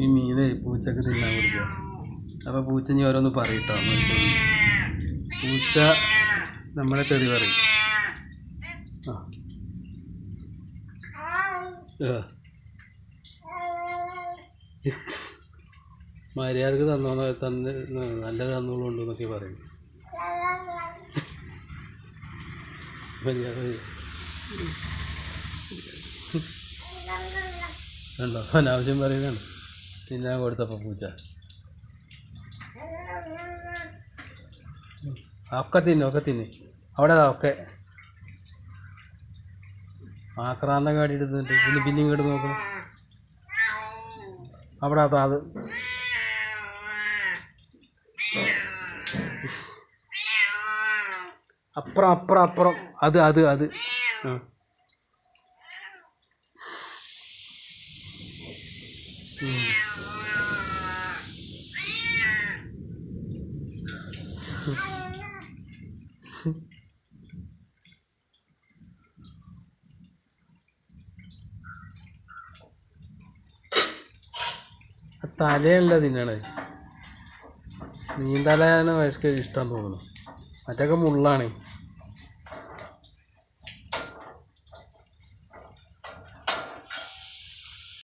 ഈ മീനെ പൂച്ചക്ക് തിന്നാൻ കൊടുക്കുക അപ്പോൾ പൂച്ച ഇനി ഓരോന്ന് പറയട്ടോ പൂച്ച നമ്മളെ തെറി പറയും. മര്യാദയ്ക്ക് തന്നോ തന്ന് നല്ല തന്നോളുണ്ട് എന്നൊക്കെ പറയും മര്യാദ കണ്ടോ അനാവശ്യം പറയുന്നുണ്ട് തിന്നാൻ കൊടുത്തപ്പോൾ പൂച്ച ഒക്കെ തിന്നു ഒക്കെ തിന്നു അവിടെ ഒക്കെ ആക്രാന്തം കാടി എടുത്തിട്ട് പിന്നെ പിന്നെ ഇങ്ങോട്ട് നോക്കണം. അവിടെ അതാ അത്. അപ്പുറം അപ്പുറം അപ്പുറം. അത് അത് അത്. ആ. തലയല്ല തിന്നണേ മീൻ തലയാണ് വയസ്ക്ക് ഇഷ്ടം തോന്നുന്നു. മറ്റൊക്കെ മുള്ളാണ്.